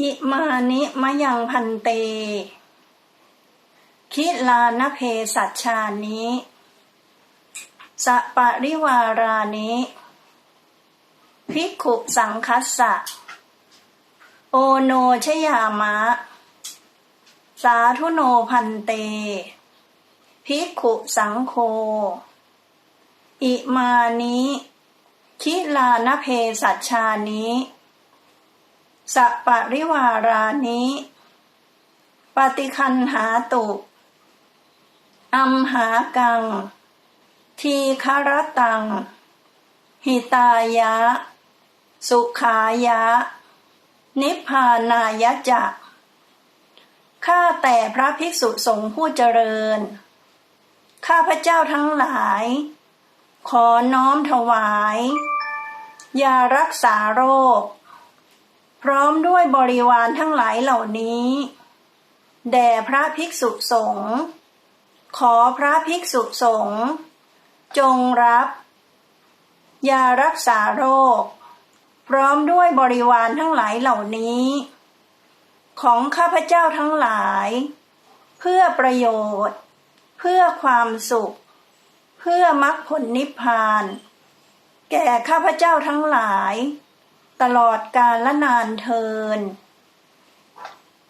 อิมานิมะยังพันเต คิลานเพสัชชานิสปะริวารานิภิกขุสังคัสสะ โอโนชยามะ สาธุโนพันเต ภิกขุสังโฆอิมานิคิลานเพสัชชานิ สัปปริวารานิปฏิคันหาตุอัมหากัง ทีคารตัง หิตายะ สุขายะ นิพพานายะจะข้าแต่พระภิกษุสงฆ์ผู้เจริญ ข้าพระเจ้าทั้งหลาย ขอน้อมถวาย ยารักษาโรค พร้อมด้วยบริวารทั้งหลายเหล่านี้แด่พระภิกษุสงฆ์ขอพระภิกษุสงฆ์จงรับ ยารักษาโรค พร้อมด้วยบริวารทั้งหลายเหล่านี้ ของข้าพเจ้าทั้งหลาย เพื่อประโยชน์ เพื่อความสุข เพื่อมรรคผลนิพพาน แก่ข้าพเจ้าทั้งหลาย ตลอดกาลนานเทิน